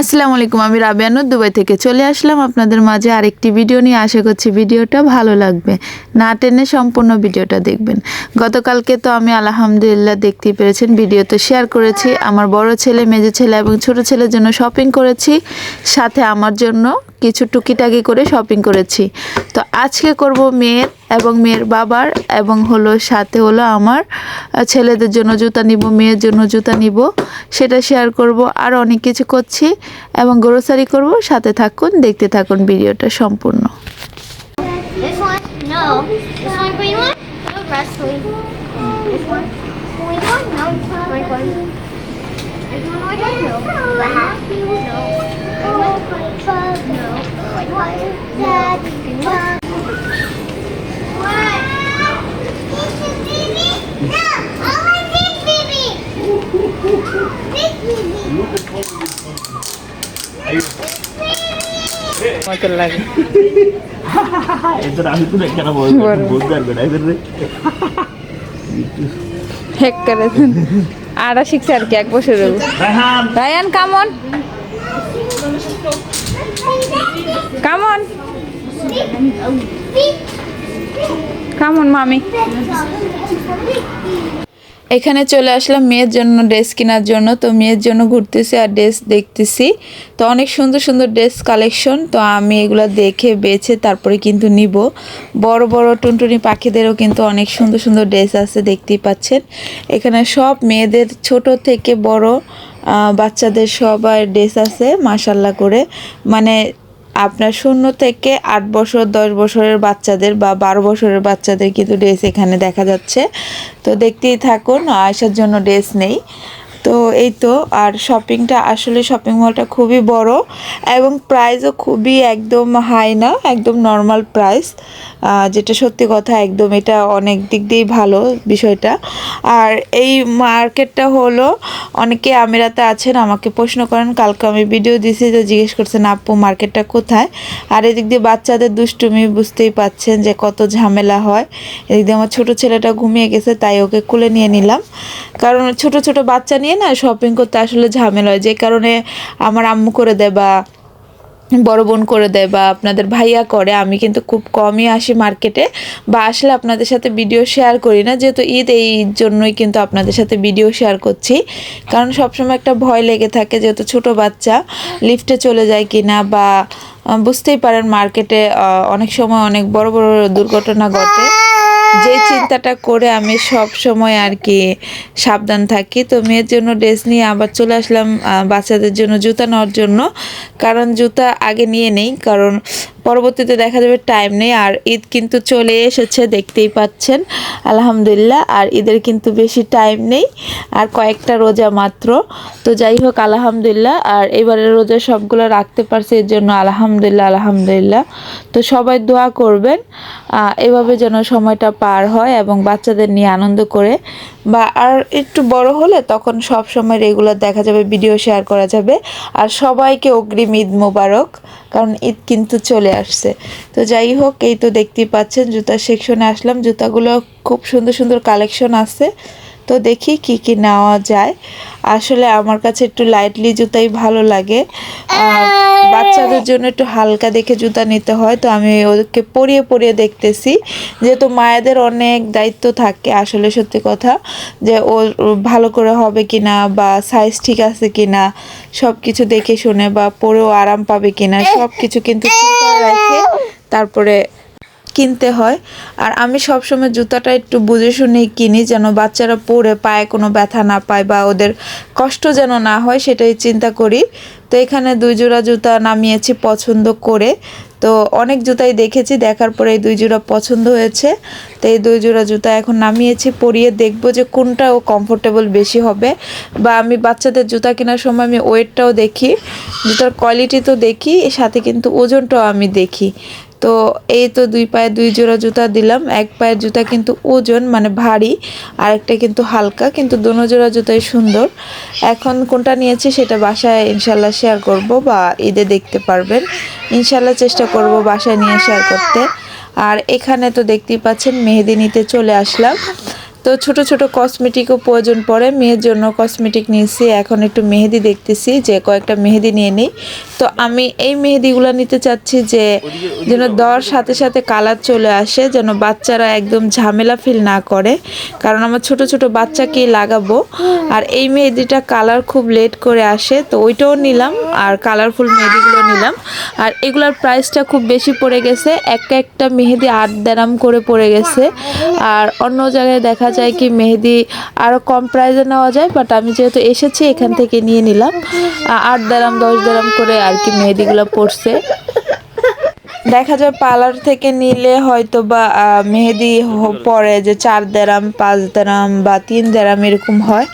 আসসালামু আলাইকুম, আমি রাবিয়ানুর দুবাই থেকে চলে আসলাম আপনাদের মাঝে আরেকটি ভিডিও নিয়ে। আশা করছি ভিডিওটা ভালো লাগবে। না টেনে সম্পূর্ণ ভিডিওটা দেখবেন। গতকালকে তো আমি আলহামদুলিল্লাহ দেখতেই পেরেছেন ভিডিওতে শেয়ার করেছি। আমার বড় ছেলে, মেজে ছেলে এবং ছোট ছেলের জন্য শপিং করেছি। সাথে আমার জন্য কিছু টুকিটাকি করে শপিং করেছি। তো আজকে করব মেয়ের এবং মেয়ের বাবার এবং হলো সাথে হলো আমার। ছেলেদের জন্য জুতা নিব, মেয়ের জন্য জুতা নিব, সেটা শেয়ার করব, আর অনেক কিছু করছি এবং গ্রোসারি করব, সাথে থাকুন, দেখতে থাকুন ভিডিওটা সম্পূর্ণ। মতো লাগে। এদের আমি তো কেন বলতে পারবে না এদের হেক করে আড়া শিখছে আর কি এক বছর রায়ান কামন কামন কামন মামি। এখানে চলে আসলাম মেয়ের জন্য ড্রেস কেনার জন্য। তো মেয়ের জন্য ঘুরতেছি আর ড্রেস দেখতেছি। তো অনেক সুন্দর সুন্দর ড্রেস কালেকশন। তো আমি এগুলো দেখে, বেছে, তারপরে কিন্তু নিব। বড় বড় টুনটুনি পাখিদেরও কিন্তু অনেক সুন্দর সুন্দর ড্রেস আছে, দেখতেই পাচ্ছেন। এখানে সব মেয়েদের, ছোট থেকে বড় বাচ্চাদের সবার ড্রেস আছে মাসাল্লাহ করে। মানে আপনার শূন্য থেকে আট বছর, দশ বছরের বাচ্চাদের বা বারো বছরের বাচ্চাদের কিন্তু ড্রেস এখানে দেখা যাচ্ছে। তো দেখতেই থাকুন আসার জন্য ড্রেস নেই। তো এই তো, আর শপিংটা আসলে শপিং মলটা খুবই বড় এবং প্রাইসও খুবই একদম হাই না, একদম নর্মাল প্রাইস যেটা সত্যি কথা একদম এটা অনেক দিক দিয়েই ভালো বিষয়টা। আর এই মার্কেটটা হলো, অনেকে আমিরাতে আছেন, আমাকে প্রশ্ন করেন, কালকে আমি ভিডিও দিয়েছি যে জিজ্ঞেস করছেন, আপু মার্কেটটা কোথায়? আর এদিক দিয়ে বাচ্চাদের দুষ্টুমি বুঝতেই পাচ্ছেন যে কত ঝামেলা হয়। এদিক দিয়ে আমার ছোটো ছেলেটা ঘুমিয়ে গেছে, তাই ওকে কুলে নিয়ে নিলাম। কারণ ছোট ছোট বাচ্চা নিয়ে না শপিং করতে আসলে ঝামেলা হয়। যে কারণে আমার আম্মু করে দেয় বা বড় বোন করে দেয় বা আপনাদের ভাইয়া করে, আমি কিন্তু খুব কমই আসি মার্কেটে বা আসলে আপনাদের সাথে ভিডিও শেয়ার করি না। যেহেতু ঈদ, এই জন্যই কিন্তু আপনাদের সাথে ভিডিও শেয়ার করছি। কারণ সবসময় একটা ভয় লেগে থাকে যেহেতু ছোট বাচ্চা লিফটে চলে যায় কিনা বা বুঝতেই পারেন মার্কেটে অনেক সময় অনেক বড় বড় দুর্ঘটনা ঘটে। যে চিন্তাটা করে আমি সব সময় আর কি সাবধান থাকি, তো মেয়ের জন্য ড্রেস নিয়ে আবার চলে আসলাম বাচ্চাদের জন্য জুতা নেওয়ার জন্য। কারণ জুতা আগে নিয়ে নেই, কারণ পরবর্তীতে দেখা যাবে টাইম নেই, আর ঈদ কিন্তু চলে এসেছে, দেখতেই পাচ্ছেন। আলহামদুলিল্লাহ, আর ঈদের কিন্তু বেশি টাইম নেই, আর কয়েকটা রোজা মাত্র। তো যাই হোক, আলহামদুলিল্লাহ, আর এবারের রোজা সবগুলো রাখতে পারছি, এর জন্য আলহামদুলিল্লাহ আলহামদুলিল্লাহ। তো সবাই দোয়া করবেন এভাবে যেন সময়টা পার হয় এবং বাচ্চাদের নিয়ে আনন্দ করে, বা আর একটু বড় হলে তখন সব সময় রেগুলার দেখা যাবে ভিডিও শেয়ার করা যাবে। আর সবাইকে অগ্রিম ঈদ মোবারক, কারণ ঈদ কিন্তু চলে আসছে। তো যাই হোক, এই তো দেখতেই পাচ্ছেন জুতার সেকশনে আসলাম। জুতাগুলো খুব সুন্দর সুন্দর কালেকশন আছে। তো দেখি কি কি নেওয়া যায়। আসলে আমার কাছে একটু লাইটলি জুতাই ভালো লাগে। বাচ্চাদের জন্য একটু হালকা দেখে জুতা নিতে হয়, তো আমি ওদেরকে পরিয়ে পরিয়ে দেখতেছি। যেহেতু মায়েদের অনেক দায়িত্ব থাকে, আসলে সত্যি কথা, যে ও ভালো করে হবে কিনা বা সাইজ ঠিক আছে কিনা সব কিছু দেখে শুনে বা পরেও আরাম পাবে কিনা সব কিছু কিন্তু চিন্তা রাখে। তারপরে কিনতে হয়। আর আমি সবসময় জুতাটা একটু বুঝে শুনেই কিনি যেন বাচ্চারা পরে পায়ে কোনো ব্যথা না পায় বা ওদের কষ্ট যেন না হয় সেটাই চিন্তা করি। তো এখানে দুই জোড়া জুতা নামিয়েছি পছন্দ করে। তো অনেক জুতাই দেখেছি, দেখার পরে এই দুই জোড়া পছন্দ হয়েছে। তো এই দুই জোড়া জুতা এখন নামিয়েছি, পরিয়ে দেখব যে কোনটা ও কমফোর্টেবল বেশি হবে। বা আমি বাচ্চাদের জুতা কেনার সময় আমি ওয়েটটাও দেখি, জুতার কোয়ালিটি তো দেখি, সাথে কিন্তু ওজনটাও আমি দেখি। তো এই তো দুই পায়ে দুই জোড়া জুতা দিলাম। এক পায়ের জুতা কিন্তু ওজন মানে ভারী, আর একটা কিন্তু হালকা, কিন্তু দোনো জোড়া জুতাই সুন্দর। এখন কোনটা নিয়েছি সেটা বাসায় ইনশাল্লাহ শেয়ার করব বা ঈদে দেখতে পারবেন। ইনশাল্লাহ চেষ্টা করব বাসায় নিয়ে শেয়ার করতে। আর এখানে তো দেখতেই পাচ্ছেন, মেহেদি নিতে চলে আসলাম। তো ছোট ছোট কসমেটিকও প্রয়োজন পড়ে। মেয়ের জন্য কসমেটিক নিয়েছি। এখন একটু মেহেদি দেখতেছি যে কয়েকটা মেহেদি নিয়ে নিই। তো আমি এই মেহেদিগুলো নিতে চাচ্ছি যে যেন দেওয়ার সাথে সাথে কালার চলে আসে যেন বাচ্চারা একদম ঝামেলা ফিল না করে। কারণ আমার ছোট ছোট বাচ্চাকেই লাগাবো। আর এই মেহেদিটা কালার খুব লেট করে আসে তো ওইটাও নিলাম। আর কালারফুল মেহেদিগুলো নিলাম। আর এগুলোর প্রাইসটা খুব বেশি পড়ে গেছে। একটা একটা মেহেদি আট দেরাম করে পড়ে গেছে। আর অন্য জায়গায় দেখা যায় কি মেহেদি আরও কম প্রাইসে নেওয়া যায় বাট আমি যেহেতু এসেছি এখান থেকে নিয়ে নিলাম। আট দাম দশ দাম করে আর কি মেহেদিগুলো পড়ছে। দেখা যায় পার্লার থেকে নিলে হয়তো বা মেহেদি পরে যে চার দেরাম, পাঁচ দেরাম বা তিন দেরাম এরকম হয়।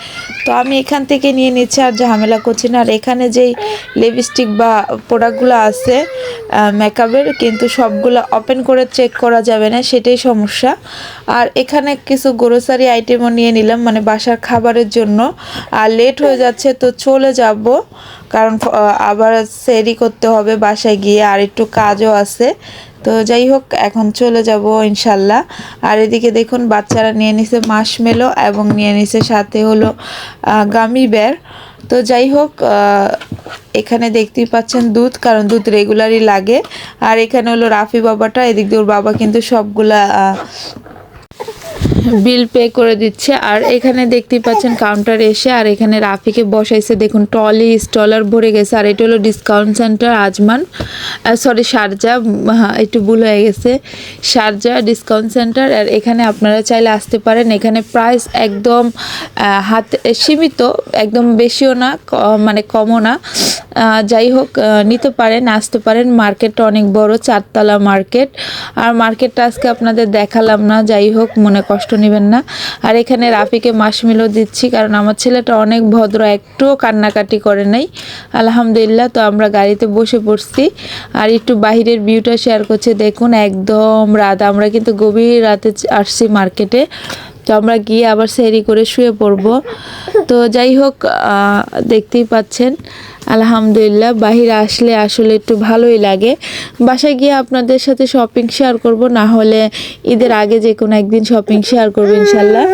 তো আমি এখান থেকে নিয়ে নিচ্ছি, আর ঝামেলা করছি না। আর এখানে যেই লিপস্টিক বা প্রোডাক্টগুলো আছে মেকআপের কিন্তু সবগুলো ওপেন করে চেক করা যাবে না, সেটাই সমস্যা। আর এখানে কিছু গ্রোসারি আইটেমও নিয়ে নিলাম মানে বাসার খাবারের জন্য। আর লেট হয়ে যাচ্ছে, তো চলে যাব। কারণ আবার সেরি করতে হবে বাসায় গিয়ে, আর একটু কাজও আছে। তো যাই হোক, এখন চলে যাব ইনশাল্লাহ। আর এদিকে দেখুন, বাচ্চারা নিয়ে নিছে মাশমেলো এবং নিয়ে নিছে সাথে হলো গামি বের তো যাই হোক এখানে দেখতেই পাচ্ছেন দুধ, কারণ দুধ রেগুলারই লাগে। আর এখানে হলো রাফি বাবাটা, এদিক দিয়ে ওর বাবা কিন্তু সবগুলা বিল পে করে দিচ্ছে। আর এখানে দেখতেই পাচ্ছেন কাউন্টার এসে আর এখানে রাফিকে বসাইছে। দেখুন টলি স্টলার ভরে গেছে। আর এটা হলো discount centre Ajman sorry Sharjah হ্যাঁ, একটু ভুল হয়ে গেছে। সারজা ডিসকাউন্ট সেন্টার আর এখানে আপনারা চাইলে আসতে পারেন। এখানে প্রাইস একদম হাতে সীমিত একদম বেশিও না মানে কমও না। যাই হোক নিতে পারেন, আসতে পারেন। মার্কেটটা অনেক বড়, চারতলা মার্কেট। আর মার্কেটটা আজকে আপনাদের দেখালাম না, যাই হোক, মনে কষ্ট নেবেন না। আর এখানে রাফিকে মাসমিলও দিচ্ছি, কারণ আমার ছেলেটা অনেক ভদ্র, একটুও কান্নাকাটি করে নাই। আলহামদুলিল্লাহ, তো আমরা গাড়িতে বসে পড়ছি। আর একটু বাহিরের ভিউটা শেয়ার করছে, দেখুন, একদম রাত। আমরা কিন্তু গভীর রাতে আসছি মার্কেটে। তো আমরা গিয়ে আবার সেরি করে শুয়ে পড়ব। তো যাই হোক দেখতেই পাচ্ছেন। আলহামদুলিল্লাহ, বাহিরে আসলে আসলে একটু ভালোই লাগে। বাসায় গিয়ে আপনাদের সাথে শপিং শেয়ার করব, না হলে ঈদের আগে যে কোনো একদিন শপিং শেয়ার করব ইনশাল্লাহ।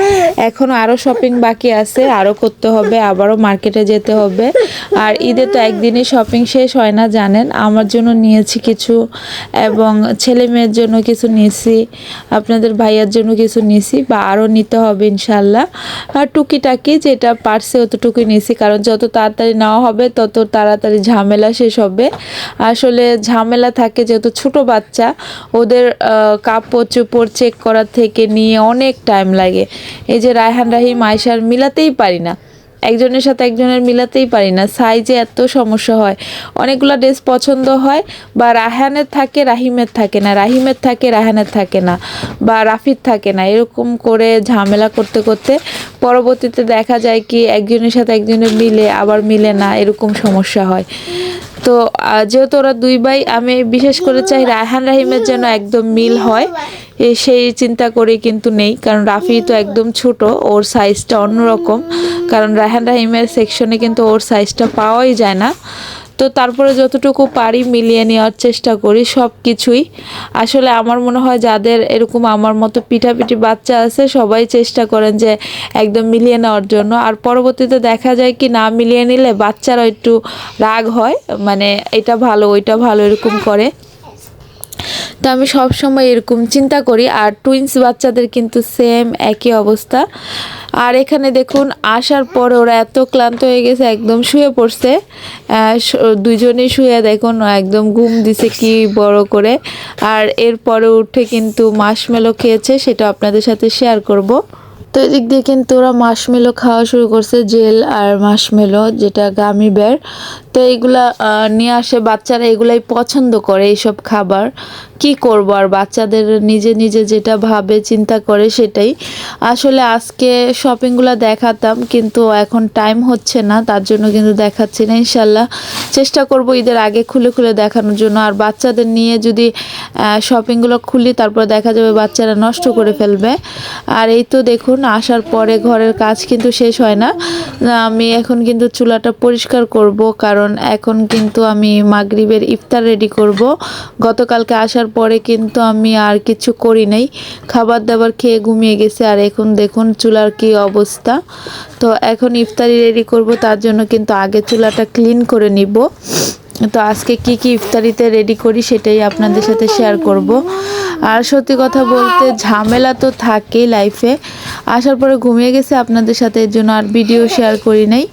এখনও আরও শপিং বাকি আছে আরও করতে হবে, আবারও মার্কেটে যেতে হবে। আর ঈদে তো একদিনই শপিং শেষ হয় না, জানেন? আমার জন্য নিয়েছি কিছু, এবং ছেলে মেয়ের জন্য কিছু নিয়েছি, আপনাদের ভাইয়ার জন্য কিছু নিয়েছি, বা আরও নিতে হবে ইনশাল্লাহ। আর টুকিটাকি যেটা পারছে, অতটুকুই নিয়েছি, কারণ যত তাড়াতাড়ি নেওয়া হবে, তত তাড়াতাড়ি ঝামেলা শেষ হবে। আসলে ঝামেলা থাকে যেহেতু ছোট বাচ্চা, ওদের কাপড় চোপড় চেক করার থেকে নিয়ে অনেক টাইম লাগে। এই যে রায়হান, রাহিম আয়সার মিলাতেই পারি না। একজনের সাথে একজনের মিলাতেই পারি না। সাইজে এত সমস্যা হয়। অনেকগুলো ড্রেস পছন্দ হয়, বা রাহানের থাকে, রাহিমের থাকে না। রাহিমের থাকে, রাহানের থাকে না। বা রাফির থাকে না। এরকম করে ঝামেলা করতে করতে পরবর্তীতে দেখা যায় কি, একজনের সাথে একজনের মিলে, আবার মিলে না, এরকম সমস্যা হয়। তো যেহেতু ওরা দুই ভাই, আমি বিশেষ করে চাই রায়হান রাহিমের যেন একদম মিল হয়। সেই চিন্তা করে কিন্তু নেই। কারণ রাফি তো একদম ছোট, ওর সাইজটা অন্যরকম। কারণ রায়হান রাহিমের সেকশনে কিন্তু ওর সাইজটা পাওয়াই যায় না। তো তারপরে যতটুকু পারি মিলিয়ে নেওয়ার চেষ্টা করি সব কিছুই আসলে আমার মনে হয় যাদের এরকম আমার মতো পিঠাপিঠি বাচ্চা আছে, সবাই চেষ্টা করেন যে একদম মিলিয়ে নেওয়ার জন্য। আর পরবর্তীতে দেখা যায় কি না মিলিয়ে নিলে বাচ্চারা একটু রাগ হয় মানে এটা ভালো, ওইটা ভালো এরকম করে। তো আমি সব সময় এরকম চিন্তা করি, আর টুইন্স বাচ্চাদের কিন্তু সেম একই অবস্থা। আর এখানে দেখুন, আসার পরে ওরা এত ক্লান্ত হয়ে গেছে, একদম শুয়ে পড়ছে। দুজনেই শুয়ে দেখুন, একদম ঘুম দিছে কি বড় করে। আর এরপরে উঠে কিন্তু মাসমেলো খেয়েছে, সেটা আপনাদের সাথে শেয়ার করব। তো এদিক দিয়ে কিন্তু ওরা মাসমেলো খাওয়া শুরু করছে জেল আর মাসমেলো যেটা গামি বের তো এইগুলা নিয়ে আসে বাচ্চারা, এগুলাই পছন্দ করে এইসব খাবার। কি করব আর বাচ্চাদের নিজে নিজে যেটা ভাবে, চিন্তা করে সেটাই। আসলে আজকে শপিংগুলো দেখাতাম, কিন্তু এখন টাইম হচ্ছে না, তার জন্য কিন্তু দেখাচ্ছি না, ইনশাল্লাহ। চেষ্টা করব ঈদের আগে খুলে খুলে দেখানোর জন্য। আর বাচ্চাদের নিয়ে যদি শপিংগুলো খুলি, তারপর দেখা যাবে বাচ্চারা নষ্ট করে ফেলবে। আর এই তো দেখুন, আসার পরে ঘরের কাজ কিন্তু শেষ হয় না। আমি এখন কিন্তু চুলাটা পরিষ্কার করব, কারণ এখন কিন্তু আমি মাগরিবের ইফতার রেডি করব। গতকালকে আসার পরে কিন্তু আমি আর কিছু করি নাই। খাবার দাবার খেয়ে ঘুমিয়ে গেছে আর এখন দেখুন চুলার কি অবস্থা। তো এখন ইফতারি রেডি করব, তার জন্য কিন্তু আগে চুলাটা ক্লিন করে নিব। তো আজকে কি কি ইফতারিতে রেডি করি সেটাই আপনাদের সাথে শেয়ার করব। আর সত্যি কথা বলতে ঝামেলা তো থাকেই লাইফে আসার পরে ঘুমিয়ে গেছে, আপনাদের সাথে এর জন্য আর ভিডিও শেয়ার করি নাই।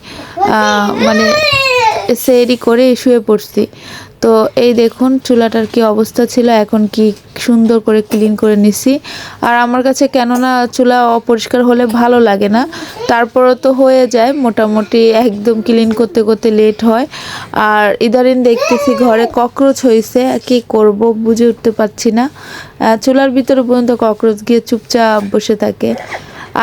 মানে সেরি করে শুয়ে পড়ছি। তো এই দেখুন চুলাটার কি অবস্থা ছিল, এখন কি সুন্দর করে ক্লিন করে নিছি। আর আমার কাছে কেননা চুলা অপরিষ্কার হলে ভালো লাগে না, তারপরও তো হয়ে যায়, মোটামুটি একদম ক্লিন করতে করতে লেট হয়। আর ইদারিন দেখতেছি ঘরে ককরোচ হয়েছে কি করব বুঝে উঠতে পারছি না। চুলার ভিতরে পর্যন্ত ককরোচ গিয়ে চুপচাপ বসে থাকে।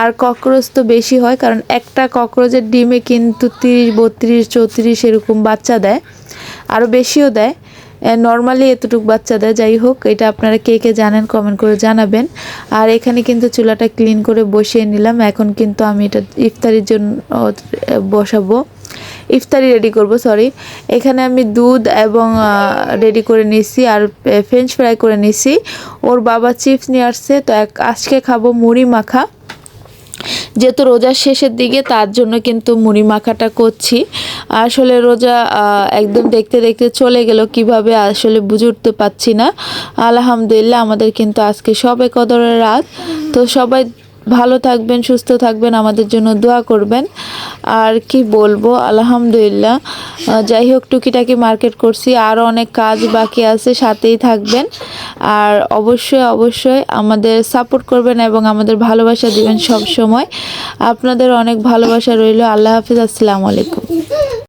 আর ককরোচ তো বেশি হয়, কারণ একটা ককরোচের ডিমে কিন্তু তিরিশ, বত্রিশ, চৌত্রিশ এরকম বাচ্চা দেয়, আরও বেশিও দেয়। নর্মালি এতটুকু বাচ্চা দেয়। যাই হোক, এটা আপনারা কে কে জানেন কমেন্ট করে জানাবেন। আর এখানে কিন্তু চুলাটা ক্লিন করে বসিয়ে নিলাম। এখন কিন্তু আমি এটা ইফতারির জন্য বসাবো। ইফতারি রেডি করব সরি এখানে আমি দুধ এবং রেডি করে নিছি আর ফ্রেঞ্চ ফ্রাই করে নিছি ওর বাবা চিপস নিয়ে আসছে, তো এক, আজকে খাব মুড়ি মাখা। যেহেতু রোজার শেষের দিকে, তার জন্য কিন্তু মুড়ি মাখাটা করছি। আসলে রোজা একদম দেখতে দেখতে চলে গেল, কীভাবে আসলে বুঝে উঠতে পারছি না। আলহামদুলিল্লাহ, আমাদের কিন্তু আজকে সবে কদরের রাত। তো সবাই ভালো থাকবেন, সুস্থ থাকবেন, আমাদের জন্য দোয়া করবেন। আর কি বলব, আলহামদুলিল্লাহ যাই হোক, টুকিটাকি মার্কেট করছি আরও অনেক কাজ বাকি আছে, সাথেই থাকবেন। আর অবশ্যই অবশ্যই আমাদের সাপোর্ট করবেন এবং আমাদের ভালোবাসা দিবেন সব সময় আপনাদের অনেক ভালোবাসা রইল, আল্লাহ হাফিজ, আসসালামু আলাইকুম।